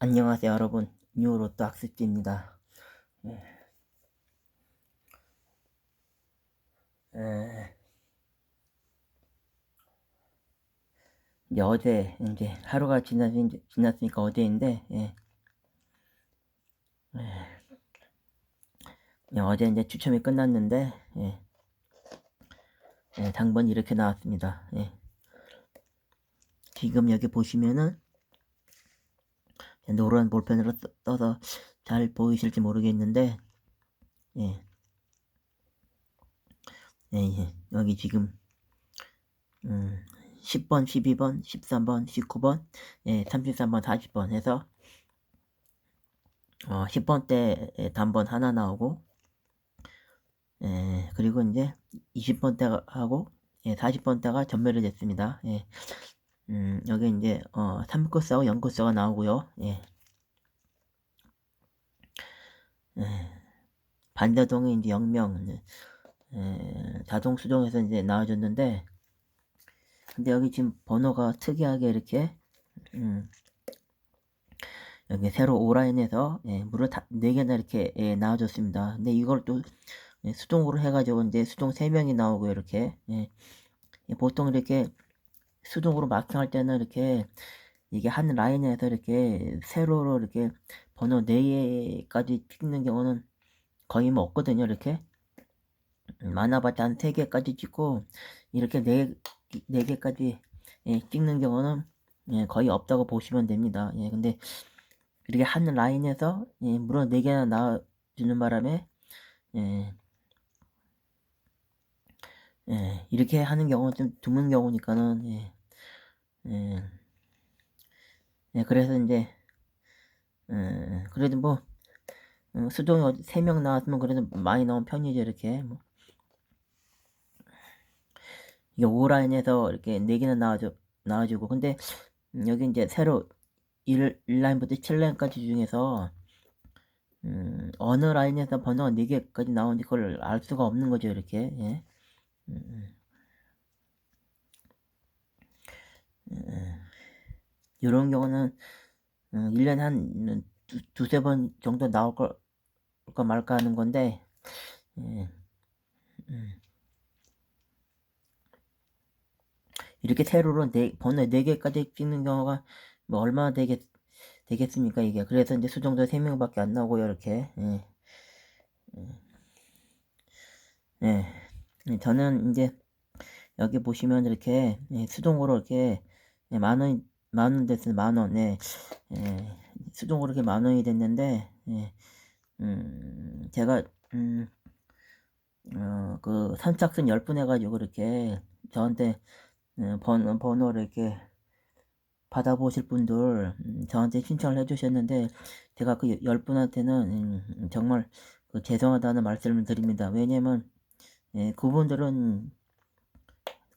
안녕하세요 여러분 뉴로또 학습지입니다 예. 에, 이제 어제 이제 하루가 지났, 지났으니까 어제인데 예. 예. 예, 어제 이제 추첨이 끝났는데 예. 예, 당번이 이렇게 나왔습니다 예. 지금 여기 보시면은 노란 볼펜으로 떠- 떠서 잘 보이실지 모르겠는데 예. 예, 예. 여기 지금 음, 10번, 12번, 13번, 19번, 예, 33번, 40번 해서 어, 10번 때 예, 단번 하나 나오고 예, 그리고 이제 20번 때 하고 예, 40번 때가 전멸이 됐습니다. 예. 음, 여기 이제 어, 3코스하고 0코스가 나오고요. 예. 예. 반자동이 이제 0명 예, 자동 수정해서 이제 나와줬는데 근데 여기 지금 번호가 특이하게 이렇게 음, 여기 새로 오라인에서 예, 무려 다, 4개나 이렇게 예, 나와줬습니다. 근데 이걸 또 예, 수동으로 해가지고 이제 수동 3명이 나오고 이렇게 예, 예, 보통 이렇게 수동으로 마킹할 때는 이렇게 이게 한 라인에서 이렇게 세로로 이렇게 번호 4개까지 찍는 경우는 거의 뭐 없거든요 이렇게. 음, 많아봤자 한 3개까지 찍고 이렇게 4, 4개까지 예, 찍는 경우는 예, 거의 없다고 보시면 됩니다. 예, 근데 이렇게 한 라인에서 예, 무려 4개나 나와주는 바람에 예, 예, 이렇게 하는 경우는 좀 드문 경우니까는 예, 예, 예, 그래서 이제 예, 그래도 뭐 어, 수동이 3명 나왔으면 그래도 많이 나온 편이죠 이렇게. 뭐. 이게 5라인에서 이렇게 4개나 나와주, 나와주고. 근데 여기 이제 새로 1, 1라인부터 7라인까지 중에서 음, 어느 라인에서 번호가 4개까지 나오는지 그걸 알 수가 없는 거죠 이렇게. 예. 음, 음, 이런 경우는 음, 1년에 한 두, 두세 번 정도 나올 걸 까 말까 하는 건데 예. 음. 이렇게 세로로 네, 번호 4개까지 찍는 경우가 뭐 얼마나 되겠, 되겠습니까 이게 그래서 이제 수정자 3명밖에 안 나오고요 이렇게 예. 예. 예. 저는 이제 여기 보시면 이렇게 예, 수동으로 이렇게 예, 만원 만 원 됐어요 만원 예. 예. 수동으로 이렇게 만 원이 됐는데 예. 음, 제가 음, 어, 그 선착순 10분 해가지고 이렇게 저한테 음, 번, 번호를 이렇게 받아보실 분들 음, 저한테 신청을 해주셨는데 제가 그 10분한테는 음, 정말 그 죄송하다는 말씀을 드립니다. 왜냐면 예, 그분들은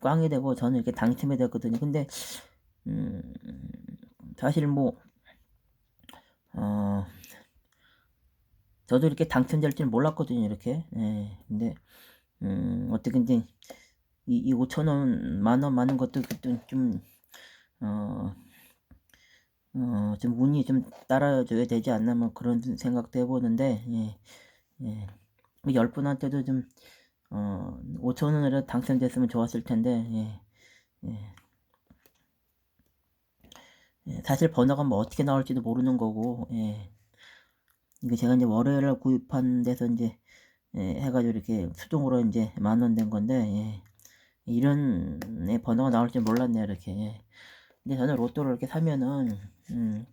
꽝이 되고 저는 이렇게 당첨이 됐거든요. 근데 음, 사실 뭐 어, 저도 이렇게 당첨될 줄 몰랐거든요. 이렇게 예, 근데 음, 어떻게 이제 이, 이 5천원 만원 많은 것도 좀 어, 어, 좀 운이 좀 따라줘야 되지 않나 뭐 그런 생각도 해보는데 예, 예. 10분한테도 좀 어, 5천원으로 당첨됐으면 좋았을 텐데 예, 예. 예, 사실 번호가 뭐 어떻게 나올지도 모르는 거고 예. 이게 제가 이제 월요일 날 구입한 데서 이제 예, 해가지고 이렇게 수동으로 이제 만원 된 건데 예. 이런 예, 번호가 나올 줄 몰랐네요 이렇게 예. 근데 저는 로또를 이렇게 사면은 음,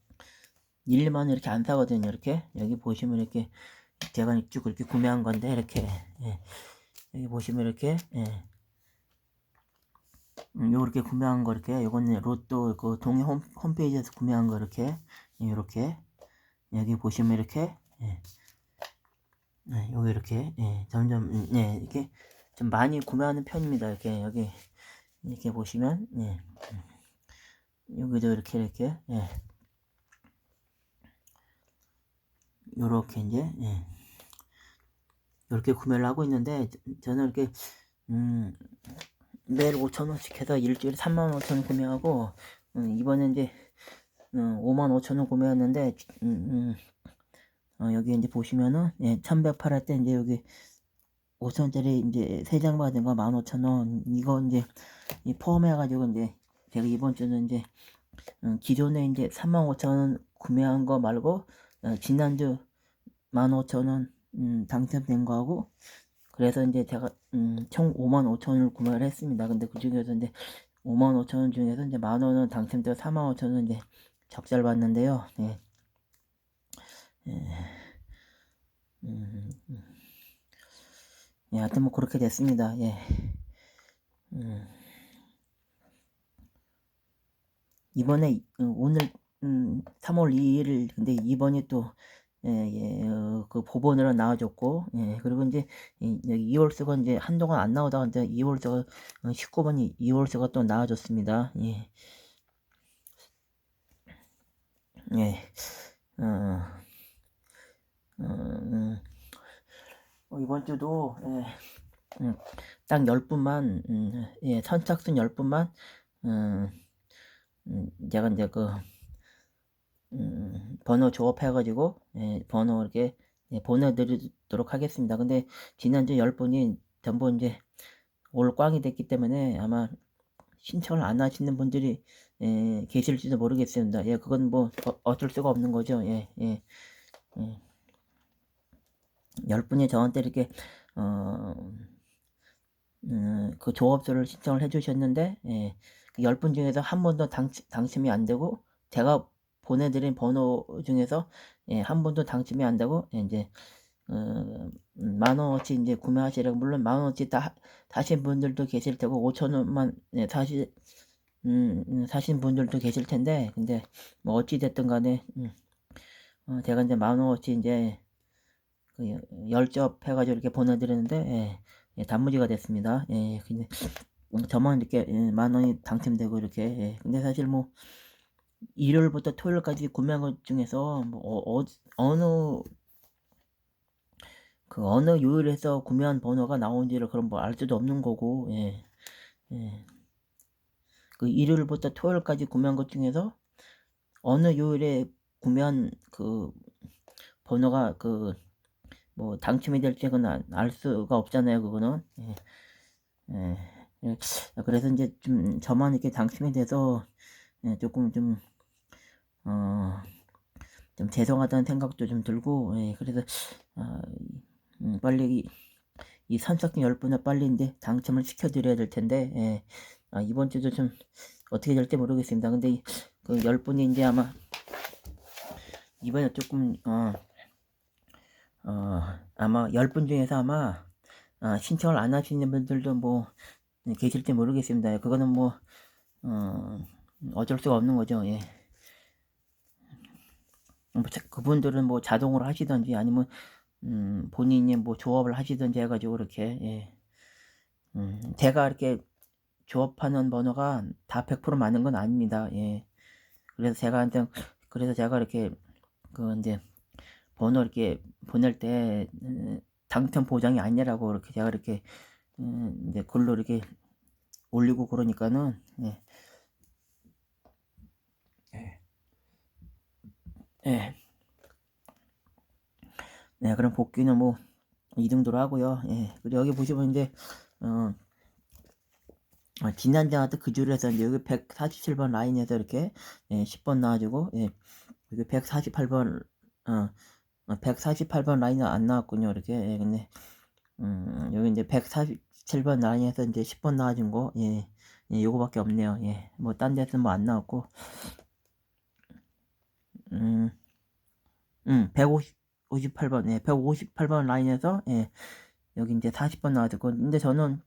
1만 이렇게 안 사거든요 이렇게 여기 보시면 이렇게 제가 쭉 이렇게 구매한 건데 이렇게 예. 여기 보시면 이렇게 예. 음, 요렇게 구매한 거 이렇게 요거는 로또 그 동해 홈, 홈페이지에서 구매한 거 이렇게 이렇게 여기 보시면 이렇게 예. 네, 여기 이렇게 예, 점점 음, 예, 이렇게 좀 많이 구매하는 편입니다. 이렇게 여기 이렇게 보시면 예. 음, 여기도 이렇게 이렇게 예. 요렇게 이제 예. 이렇게 구매를 하고 있는데 저는 이렇게 음, 매일 5천원씩 해서 일주일에 3만 5천 원 구매하고 음, 이번에 이제 5만 5천 원 구매했는데, 음, 음, 어, 여기 이제 보시면은, 예, 1108할 때 이제 여기 5천원짜리 이제 3장 받은 거 15,000원. 이거 이제, 이 포함해가지고 이제, 제가 이번 주는 이제, 음, 기존에 이제 35,000원 구매한 거 말고, 어, 지난주 15,000원, 음, 당첨된 거하고, 그래서 이제 제가, 음, 총 55,000원을 구매를 했습니다. 근데 그 중에서 이제, 55,000원 중에서 이제 만 원은 당첨되어 45,000원 이제 적자를 봤는데요. 예. 예. 음, 음. 예, 하여튼 뭐 그렇게 됐습니다. 예. 음. 이번에 이- 어, 오늘 음, 3월 2일 근데 이번이 또 그 법원으로 나와줬고 예, 그리고 이제 이, 2월수가 이제 한동안 안 나오다가 이제 2월수가 19번이 2월수가 또 나와줬습니다. 예. 예. 어, 어, 음, 어, 이번 주도 예, 음, 딱 10분만 음, 예, 선착순 10분만 음, 음, 제가 이제 그 음, 번호 조업해가지고 예, 번호 이렇게 예, 보내드리도록 하겠습니다. 근데 지난주 10분이 전부 이제 올 꽝이 됐기 때문에 아마 신청을 안 하시는 분들이 예, 계실지도 모르겠습니다. 예, 그건 뭐 어, 어쩔 수가 없는 거죠. 예, 예, 예. 10분이 저한테 이렇게 어, 음, 그 조업소를 신청을 해주셨는데 예, 그 10분 중에서 한 번도 당, 당첨이 안 되고 제가 보내드린 번호 중에서 예, 한 번도 당첨이 안 되고 예, 이제 어, 만 원어치 이제 구매하시라고 물론 만 원어치 다 사신 분들도 계실 테고 5천 원만 예, 사시 음, 음, 사신 분들도 계실 텐데 근데 뭐 어찌 됐든 간에 음, 어, 제가 이제 만 원어치 이제 그 열접 해가지고 이렇게 보내드리는데 예, 예, 단무지가 됐습니다. 예, 근데 음, 저만 이렇게 예, 만 원이 당첨되고 이렇게 예, 근데 사실 뭐 일요일부터 토요일까지 구매한 것 중에서 뭐 어, 어, 어느 그 어느 요일에서 구매한 번호가 나온지를 그럼 뭐 알 수도 없는 거고 예, 예. 그 일요일부터 토요일까지 구매한 것 중에서 어느 요일에 구매한 그 번호가 그 뭐 당첨이 될지 그건 알 수가 없잖아요 그거는 예. 예. 예. 그래서 이제 좀 저만 이렇게 당첨이 돼서 예, 조금 좀 어, 좀 죄송하다는 생각도 좀 들고, 예, 그래서, 아, 음, 빨리 이, 이 선착순 10분을 빨리 이제 당첨을 시켜드려야 될 텐데, 예, 아, 이번 주도 좀 어떻게 될지 모르겠습니다. 근데 이, 그 10분이 이제 아마, 이번에 조금, 어, 어, 아마 10분 중에서 아마, 아, 신청을 안 하시는 분들도 뭐, 네, 계실지 모르겠습니다. 그거는 뭐, 어, 어쩔 수가 없는 거죠, 예. 뭐 자- 그분들은 뭐 자동으로 하시던지 아니면 음, 본인이 뭐 조업을 하시던지 해가지고 이렇게 예. 음, 제가 이렇게 조업하는 번호가 다 100% 맞는 건 아닙니다. 예. 그래서 제가 한테 그래서 제가 이렇게 그 이제 번호 이렇게 보낼 때 음, 당첨 보장이 아니라고 이렇게 제가 이렇게 음, 이제 글로 이렇게 올리고 그러니까는 예. 예. 예. 네, 그럼 복귀는 뭐 2등도로 하고요. 예. 그리고 여기 보시면 이제 어, 어, 지난주한테 그 줄에서 이제 여기 147번 라인에서 이렇게 예, 10번 나와주고 예. 여기 148번 어, 148번 라인은 안 나왔군요. 이렇게 예, 근데 음, 여기 이제 147번 라인에서 이제 10번 나와준 거 예. 예, 요거밖에 없네요. 예. 뭐 딴 데서 뭐 안 나왔고 음. 음, 158번, 예, 158번 라인에서, 예, 여기 이제 40번 나왔고, 근데 저는,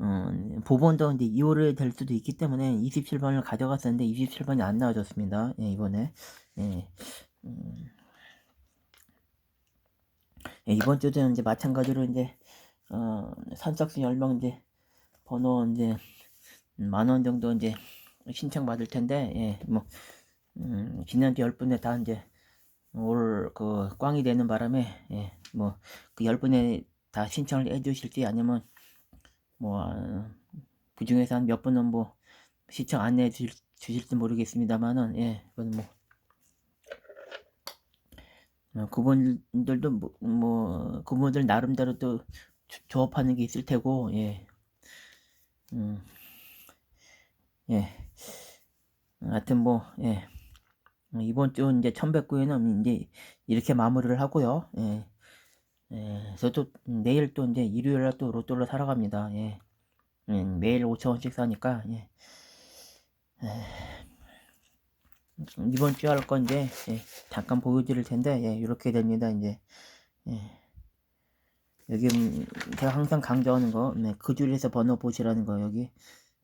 음, 보번도 이제 2월에 될 수도 있기 때문에 27번을 가져갔었는데 27번이 안 나와줬습니다. 예, 이번에. 예, 음, 예, 이번 주도 이제 마찬가지로 이제, 어, 선착순 10명 이제, 번호 이제, 만원 정도 이제 신청 받을 텐데, 예, 뭐, 음, 지난주 10분에 다 이제, 올 그 꽝이 되는 바람에 예, 뭐그열 분에 다 신청을 해 주실지 아니면 뭐 그 중에서 한 몇 분은 뭐 신청 안 해 주실 주실지 모르겠습니다만은 예, 그건 뭐. 어, 그분들도 뭐, 뭐 그분들 나름대로 또 조- 조업하는 게 있을 테고 예, 음, 예, 하여튼 뭐 예, 어, 이번 주 이제 1109에는 이제 이렇게 마무리를 하고요. 예, 예, 저도 내일 또 이제 일요일 날또 로또를 사러 갑니다. 예, 예, 매일 5천원씩 사니까 예. 이번 주에 할건 이제 예, 잠깐 보여드릴 텐데 예, 이렇게 됩니다 이제 예. 여기 음, 제가 항상 강조하는 거 네, 그 줄에서 번호 보시라는 거 여기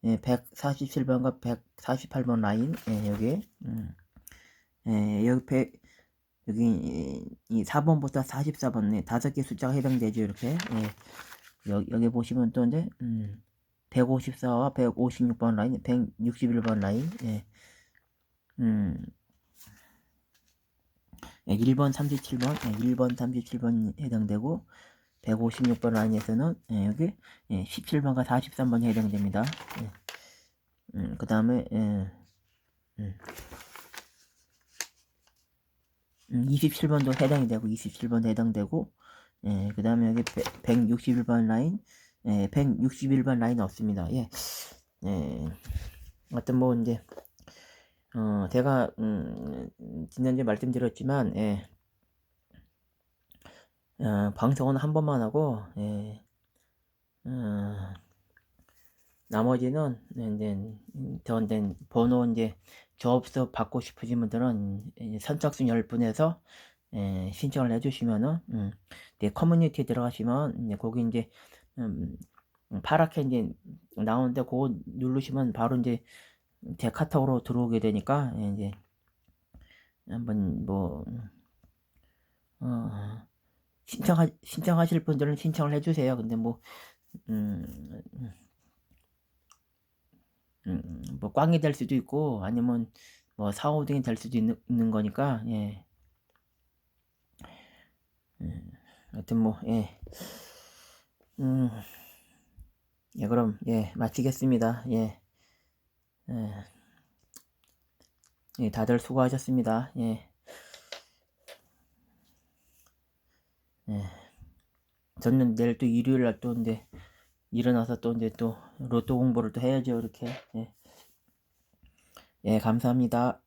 예, 147번과 148번 라인 예, 여기 음. 예, 여기 100, 여기 이, 이 4번부터 44번 네, 다섯 개 숫자가 해당되죠 이렇게 예. 여기, 여기 보시면 또 이제 음, 154와 156번 라인 161번 라인 예. 음, 예, 1번 37번, 예, 1번 37번 해당되고 156번 라인에서는 예, 여기 예, 17번과 43번이 해당됩니다. 예. 음, 그 다음에 예, 음, 음, 27번도 해당이 되고 27번도 해당되고 예, 그 다음에 여기 161번 라인 예, 161번 라인 없습니다. 예, 예, 어떤 뭐 이제 어, 제가, 음, 지난주에 말씀드렸지만, 예, 어, 방송은 한 번만 하고, 예, 어, 나머지는, 이제, 저, 이제, 번호, 이제, 조업서 받고 싶으신 분들은, 선착순 10분에서, 예, 신청을 해주시면은, 음, 네, 커뮤니티에 들어가시면, 이제, 거기 이제, 음, 파랗게 이제, 나오는데, 그거 누르시면 바로 이제, 제 카톡으로 들어오게 되니까 예, 이제 한번 뭐 어, 신청하 신청하실 분들은 신청을 해주세요. 근데 뭐 음, 음, 뭐 꽝이 될 수도 있고 아니면 뭐 4, 5등이 될 수도 있는, 있는 거니까 예. 음, 하여튼 뭐 예. 음, 예 그럼 예 마치겠습니다. 예. 예. 예, 다들 수고하셨습니다. 예. 예. 저는 내일 또 일요일 날또 이제 일어나서 또 이제 또 로또 공부를 또 해야죠, 이렇게. 예. 예, 감사합니다.